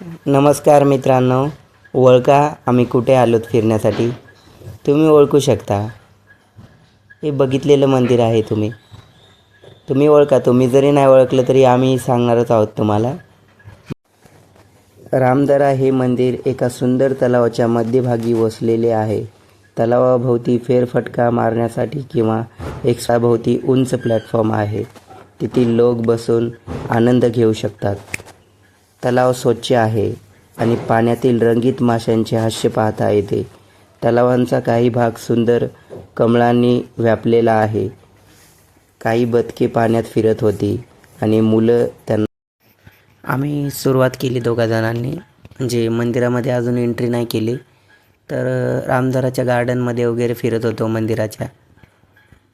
नमस्कार मित्रांनो ओळखा आम्ही कुठे आलोत फिरण्यासाठी? तुम्ही ओळखू शकता. हे बघितलेलं मंदिर आहे तुम्ही. तुम्ही ओळखा तुम्ही जरी नाही ओळखलं तरी आम्ही सांगणारच आहोत तुम्हाला. रामदरा हे मंदिर एका सुंदर तलावाच्या मध्यभागी वसलेले आहे. तलावाभोवती फेरफटका मारण्यासाठी किंवा एक्साभोवती उंच प्लॅटफॉर्म आहे. तेथील लोक बसून आनंद घेऊ शकतात. तलाव स्वच्छ आहे आणि पाण्यातील रंगीत माशांचे हास्य पाहता येते. तलावांचा काही भाग सुंदर कमळांनी व्यापलेला आहे. काही बदके पाण्यात फिरत होती आणि मुलं त्यांना आम्ही सुरुवात केली दोघा जणांनी. म्हणजे मंदिरामध्ये अजून एंट्री नाही केली. तर रामदाराच्या गार्डनमध्ये वगैरे फिरत होतो मंदिराच्या.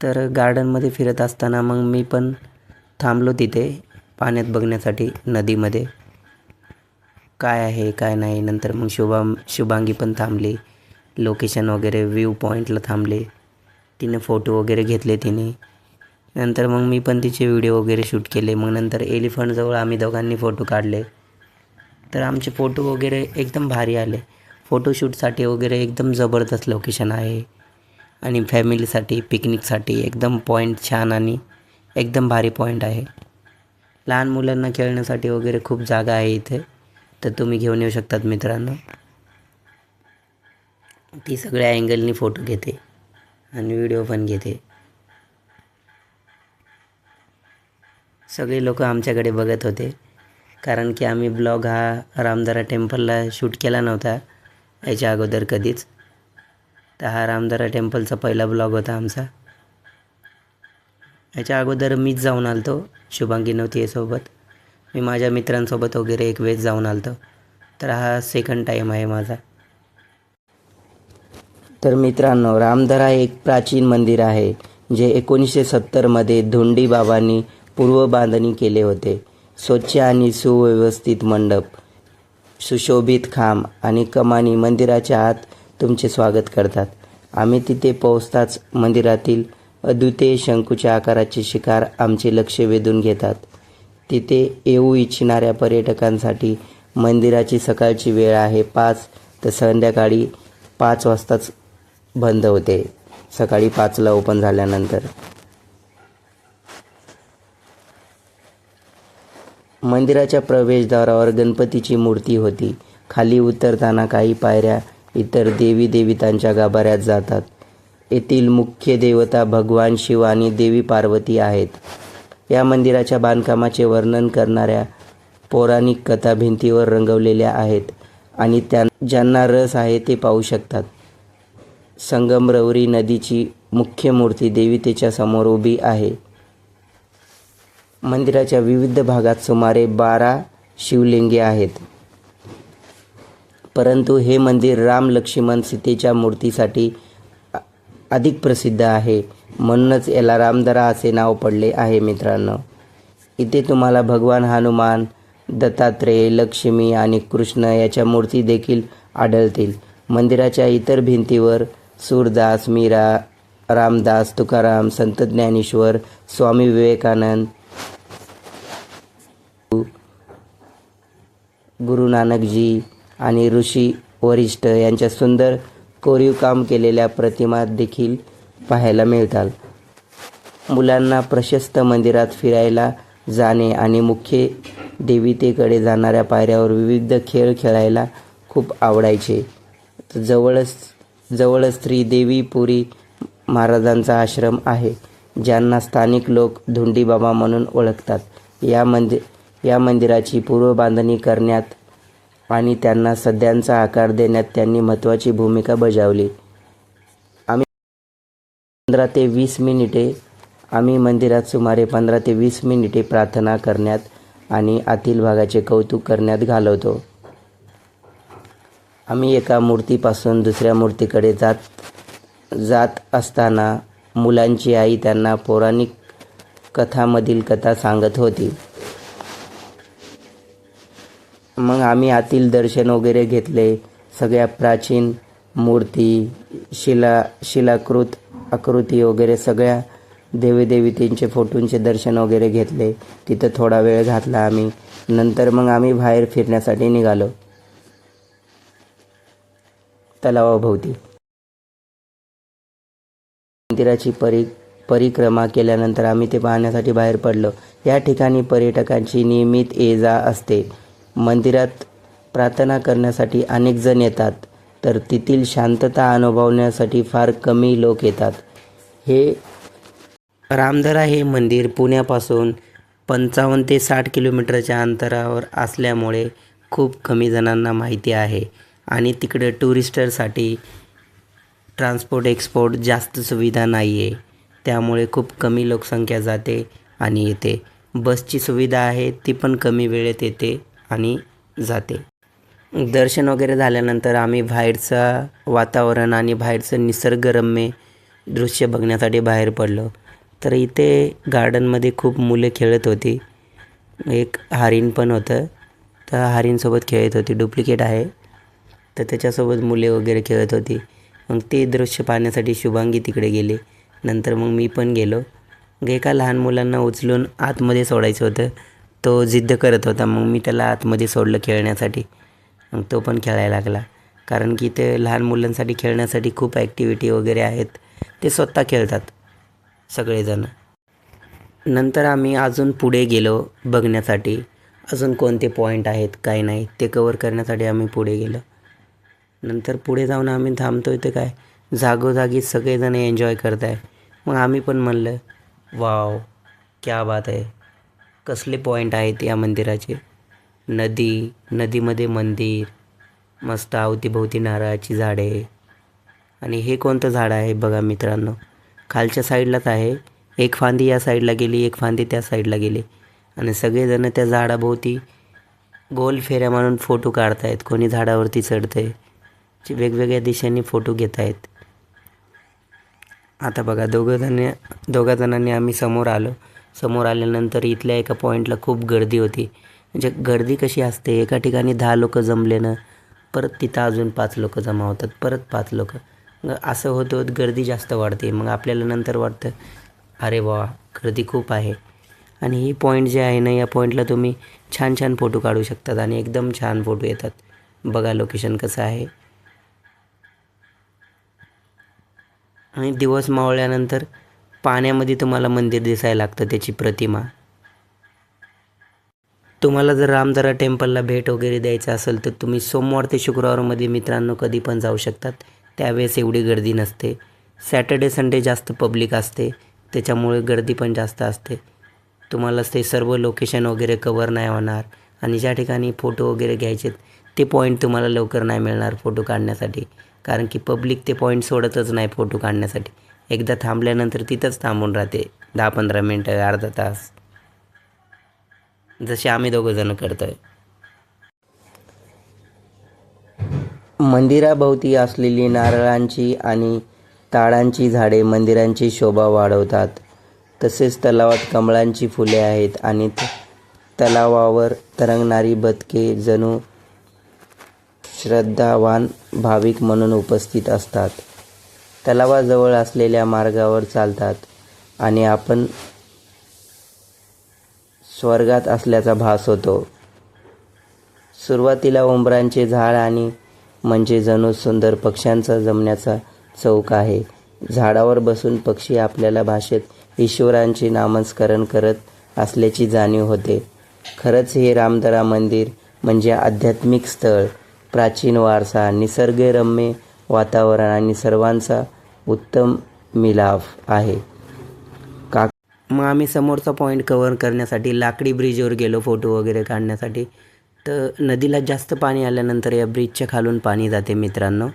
तर गार्डनमध्ये फिरत असताना मग मी पण थांबलो तिथे पाण्यात बघण्यासाठी नदीमध्ये. काय आहे काय नाही. नंतर मग शुभाम शुभांगी पण थांबली. लोकेशन वगैरे व्ह्यू पॉईंटला थांबले. तिने फोटो वगैरे घेतले तिने. नंतर मग मी पण तिचे व्हिडिओ वगैरे शूट केले. मग नंतर एलिफंटजवळ आम्ही दोघांनी फोटो काढले. तर आमचे फोटो वगैरे एकदम भारी आले. फोटोशूटसाठी वगैरे एकदम जबरदस्त लोकेशन आहे. आणि फॅमिलीसाठी पिकनिकसाठी एकदम पॉईंट छान आणि एकदम भारी पॉईंट आहे. लहान मुलांना खेळण्यासाठी वगैरे खूप जागा आहे इथे. तर तुम्ही घेऊन येऊ शकतात मित्रांनो. ती सगळ्या अँगलनी फोटो घेते आणि व्हिडिओ पण घेते. सगळे लोक आमच्याकडे बघत होते. कारण की आम्ही ब्लॉग हा रामदारा टेम्पलला शूट केला नव्हता याच्या अगोदर कधीच. तर हा रामदारा टेम्पलचा पहिला ब्लॉग होता आमचा. याच्या अगोदर मीच जाऊन आलतो शुभांगी नव्हती आहे सोबत. मी माझ्या मित्रांसोबत वगैरे एक वेळेस जाऊन आलतो. तर हा सेकंड टाईम आहे माझा. तर मित्रांनो रामधरा एक प्राचीन मंदिर आहे जे एकोणीसशे सत्तरमध्ये धोंडी बाबांनी पूर्व बांधणी केले होते. स्वच्छ आणि सुव्यवस्थित मंडप सुशोभित खांब आणि कमानी मंदिराच्या आत तुमचे स्वागत करतात. आम्ही तिथे पोहोचताच मंदिरातील अद्वितीय शंकूच्या आकाराचे शिकार आमचे लक्ष वेधून घेतात. तिथे येऊ इच्छिणाऱ्या पर्यटकांसाठी मंदिराची सकाळची वेळ आहे पाच तर संध्याकाळी पाच वाजताच बंद होते. सकाळी पाचला ओपन झाल्यानंतर. मंदिराच्या प्रवेशद्वारावर गणपतीची मूर्ती होती. खाली उतरताना काही पायऱ्या इतर देवी देवतांच्या गाभाऱ्यात जातात. येथील मुख्य देवता भगवान शिव आणि देवी पार्वती आहेत. या मंदिराच्या बांधकामाचे वर्णन करणाऱ्या पौराणिक कथा भिंतीवर रंगवलेल्या आहेत आणि त्या ज्यांना रस आहे ते पाहू शकतात. संगमरवरी नदीची मुख्य मूर्ती देवितेच्या समोर उभी आहे. मंदिराच्या विविध भागात सुमारे बारा शिवलिंगे आहेत. परंतु हे मंदिर राम लक्ष्मण सीतेच्या मूर्तीसाठी अधिक प्रसिद्ध आहे. म्हणूनच याला रामदरा असे नाव पडले आहे मित्रांनो. इथे तुम्हाला भगवान हनुमान दत्तात्रेय लक्ष्मी आणि कृष्ण याच्या मूर्ती देखील आढळतील. मंदिराच्या इतर भिंतीवर सूरदास मीरा रामदास तुकाराम संत ज्ञानेश्वर स्वामी विवेकानंद गुरु नानकजी आणि ऋषी वरिष्ठ यांच्या सुंदर कोरीव काम केलेल्या प्रतिमा देखील पाहायला मिळतात. मुलांना प्रशस्त मंदिरात फिरायला जाणे आणि मुख्य देवीतेकडे जाणाऱ्या पायऱ्यावर विविध खेळ खेळायला खूप आवडायचे. जवळच जवळच श्रीदेवीपुरी महाराजांचा आश्रम आहे ज्यांना स्थानिक लोक धुंडीबाबा म्हणून ओळखतात. या मंदिर या मंदिराची पूर्व बांधणी करण्यात आणि त्यांना सध्यांचा आकार देण्यात त्यांनी महत्त्वाची भूमिका बजावली. आम्ही पंधरा ते वीस मिनिटे आम्ही मंदिरात सुमारे पंधरा ते वीस मिनिटे प्रार्थना करण्यात आणि आतील भागाचे कौतुक करण्यात घालवतो. आम्ही एका मूर्तीपासून दुसऱ्या मूर्तीकडे जात जात असताना मुलांची आई त्यांना पौराणिक कथामधील कथा सांगत होती. मग आम्ही आतील दर्शन वगैरे घेतले. सगळ्या प्राचीन मूर्ती शिला शिलाकृत आकृती वगैरे सगळ्या देवीदेवीतींचे फोटोंचे दर्शन वगैरे घेतले. तिथं थोडा वेळ घातला आम्ही. नंतर मग आम्ही बाहेर फिरण्यासाठी निघालो. तलावाभोवती मंदिराची परि परिक्रमा केल्यानंतर आम्ही ते पाहण्यासाठी बाहेर पडलो. या ठिकाणी पर्यटकांची नियमित ये जा असते. मंदिरात प्रार्थना करण्यासाठी अनेक जण येतात तर तेथील शांतता अनुभवण्यासाठी फार कमी लोक येतात. हे रामधरा हे मंदिर पुण्यापासून पंचावन्न ते साठ किलोमीटरच्या अंतरावर असल्यामुळे खूप कमी जणांना माहिती आहे आणि तिकडे टुरिस्टरसाठी ट्रान्सपोर्ट एक्सपोर्ट जास्त सुविधा नाही आहे त्यामुळे खूप कमी लोकसंख्या जाते आणि येते. बसची सुविधा आहे ती पण कमी वेळेत येते. आणि जाते. दर्शन वगैरे झाल्यानंतर आम्ही बाहेरचं वातावरण आणि बाहेरचं निसर्गरम्य दृश्य बघण्यासाठी बाहेर पडलो. तर इथे गार्डनमध्ये खूप मुले खेळत होती. एक हारीण पण होतं. तर हरीणसोबत खेळत होती. डुप्लिकेट आहे. तर त्याच्यासोबत मुले वगैरे खेळत होती. मग ते दृश्य पाहण्यासाठी शुभांगी तिकडे गेली. नंतर मग मी पण गेलो. एका लहान मुलांना उचलून आतमध्ये सोडायचं होतं. तो जिद्द करत होता. मग मी त्याला आतमध्ये सोडलं खेळण्यासाठी. मग तो पण खेळायला लागला. कारण की ते लहान मुलांसाठी खेळण्यासाठी खूप ॲक्टिव्हिटी वगैरे आहेत. ते स्वतः खेळतात सगळेजण. नंतर आम्ही अजून पुढे गेलो बघण्यासाठी. अजून कोणते पॉईंट आहेत काय नाही ते कवर करण्यासाठी आम्ही पुढे गेलो. नंतर पुढे जाऊन आम्ही थांबतोय ते काय? जागोजागी सगळेजण एन्जॉय करत आहे मग आम्ही पण म्हणलं वाव क्या बात आहे. कसले पॉईंट आहेत या मंदिराचे? नदी नदीमध्ये मंदिर मस्त अवतीभोवती नारळाची झाडे. आणि हे कोणतं झाड आहे बघा मित्रांनो? खालच्या साईडलाच आहे. एक फांदी या साईडला गेली एक फांदी त्या साईडला गेली. आणि सगळेजणं त्या झाडाभोवती गोल फेऱ्या मारून फोटो काढतायत. कोणी झाडावरती चढतंय. जे वेगवेगळ्या दिशेने फोटो घेत आहेत आता बघा दोघं जण दोघा जणांनी आम्ही समोर आलो. समोर आल्यानंतर इथल्या एका पॉईंटला खूप गर्दी होती. म्हणजे गर्दी कशी असते? एका ठिकाणी दहा लोक जमलेनं परत तिथं अजून पाच लोक जमा होतात परत पाच लोक. असं होत होत गर्दी जास्त वाढते. मग आपल्याला नंतर वाटतं अरे वा गर्दी खूप आहे. आणि ही पॉईंट जे आहे ना या पॉईंटला तुम्ही छान छान फोटो काढू शकतात आणि एकदम छान फोटो येतात. बघा लोकेशन कसं आहे. आणि दिवस मावळल्यानंतर पाण्यामध्ये तुम्हाला मंदिर दिसायला लागतं त्याची प्रतिमा. तुम्हाला जर रामदरा टेम्पलला भेट वगैरे द्यायचं असेल तर तुम्ही सोमवार ते शुक्रवारमध्ये मित्रांनो कधी पण जाऊ शकतात. त्यावेळेस एवढी गर्दी नसते. सॅटर्डे संडे जास्त पब्लिक असते. त्याच्यामुळे गर्दी पण जास्त असते. तुम्हाला ते सर्व लोकेशन वगैरे कवर नाही होणार आणि ज्या ठिकाणी फोटो वगैरे घ्यायचे ते पॉईंट तुम्हाला लवकर नाही मिळणार फोटो काढण्यासाठी. कारण की पब्लिक ते पॉईंट सोडतच नाही फोटो काढण्यासाठी. एकदा थांबल्यानंतर तिथंच थांबून राहते. दहा पंधरा मिनटं अर्धा तास. जसे आम्ही दोघंजणं करतो आहे मंदिराभोवती असलेली नारळांची आणि ताळांची झाडे मंदिरांची शोभा वाढवतात. तसेच तलावात कमळांची फुले आहेत आणि तलावावर तरंगणारी बदके जणू श्रद्धावान भाविक म्हणून उपस्थित असतात. तलावाजवळ असलेल्या मार्गावर चालतात आणि आपण स्वर्गात असल्याचा भास होतो. सुरुवातीला उंबरांचे झाड आणि म्हणजे जणू सुंदर पक्ष्यांचा जमण्याचा चौक आहे. झाडावर बसून पक्षी आपल्याला भाषेत ईश्वरांचे नामस्मरण करत असल्याची जाणीव होते. खरंच हे रामदरा मंदिर म्हणजे आध्यात्मिक स्थळ प्राचीन वारसा निसर्गरम्य वातावरण आणि सर्वांचा उत्तम मिलाफ आहे. का मग आम्ही समोरचा पॉईंट कवर करण्यासाठी लाकडी ब्रिजवर गेलो फोटो वगैरे काढण्यासाठी. तर नदीला जास्त पाणी आल्यानंतर या ब्रिजच्या खालून पाणी जाते मित्रांनो.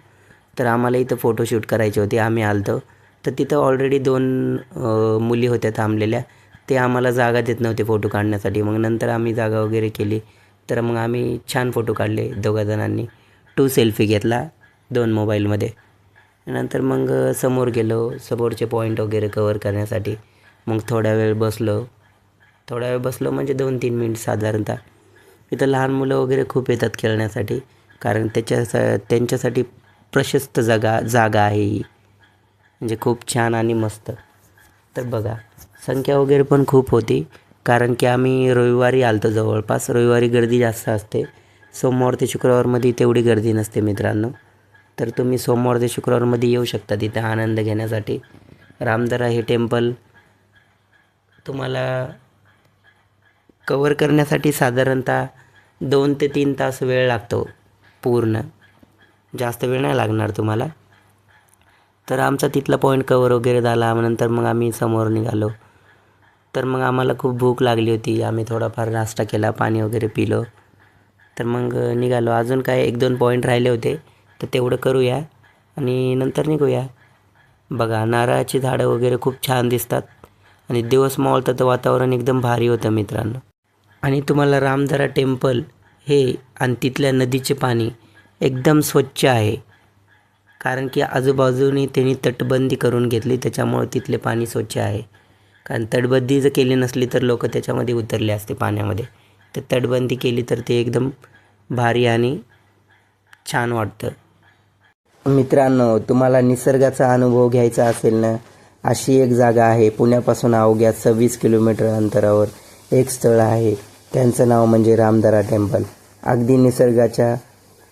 तर आम्हाला इथं फोटोशूट करायचे होते. आम्ही आलतो. तर तिथं ऑलरेडी दोन मुली होत्या थांबलेल्या. ते आम्हाला जागा देत नव्हते फोटो काढण्यासाठी. मग नंतर आम्ही जागा वगैरे केली. तर मग आम्ही छान फोटो काढले दोघा जणांनी टू सेल्फी घेतला. दोन मोबाईलमध्ये. नंतर मग समोर गेलो. समोरचे पॉईंट वगैरे कवर करण्यासाठी. मग थोडा वेळ बसलो. थोडा वेळ बसलो म्हणजे दोन तीन मिनिट साधारणतः. इथं लहान मुलं वगैरे खूप येतात खेळण्यासाठी. कारण त्याच्या त्यांच्यासाठी प्रशस्त जागा जागा आहे ही. म्हणजे खूप छान आणि मस्त. तर बघा संख्या वगैरे पण खूप होती. कारण की आम्ही रविवारी आलतो जवळपास. रविवारी गर्दी जास्त असते. सोमवार ते शुक्रवारमध्ये तेवढी गर्दी नसते मित्रांनो. तर तुम्ही सोमवार ते शुक्रवारमध्ये येऊ शकता तिथे आनंद घेण्यासाठी. रामदरा हे टेम्पल तुम्हाला कवर करण्यासाठी साधारणतः दोन ते तीन तास वेळ लागतो पूर्ण. जास्त वेळ नाही लागणार तुम्हाला. तर आमचा तिथला पॉईंट कवर वगैरे झाला मग नंतर मग आम्ही समोर निघालो. तर मग आम्हाला खूप भूक लागली होती. आम्ही थोडाफार नाश्ता केला पाणी वगैरे पिलो. तर मग निघालो. अजून काय एक दोन पॉईंट राहिले होते. तर तेवढं करूया आणि नंतर निघूया. बघा नारळाची झाडं वगैरे खूप छान दिसतात आणि दिवस मावळतं तर वातावरण एकदम भारी होतं मित्रांनो. आणि तुम्हाला रामधरा टेम्पल हे आणि तिथल्या नदीचे पाणी एकदम स्वच्छ आहे. कारण की आजूबाजूने त्यांनी तटबंदी करून घेतली त्याच्यामुळं तिथले पाणी स्वच्छ आहे. कारण तटबंदी जर केली नसली तर लोक त्याच्यामध्ये उतरले असते पाण्यामध्ये. तर तटबंदी केली तर ते एकदम भारी आणि छान वाटतं. मित्रांनो तुम्हाला निसर्गाचा अनुभव घ्यायचा असेल ना अशी एक जागा आहे. पुण्यापासून अवघ्या सव्वीस किलोमीटर अंतरावर एक स्थळ आहे. त्यांचं नाव म्हणजे रामदरा टेम्पल. अगदी निसर्गाच्या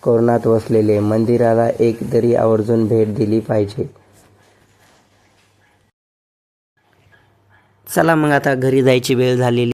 कोरणात वसलेले मंदिराला एक तरी आवर्जून भेट दिली पाहिजे. चला मग आता घरी जायची वेळ झालेली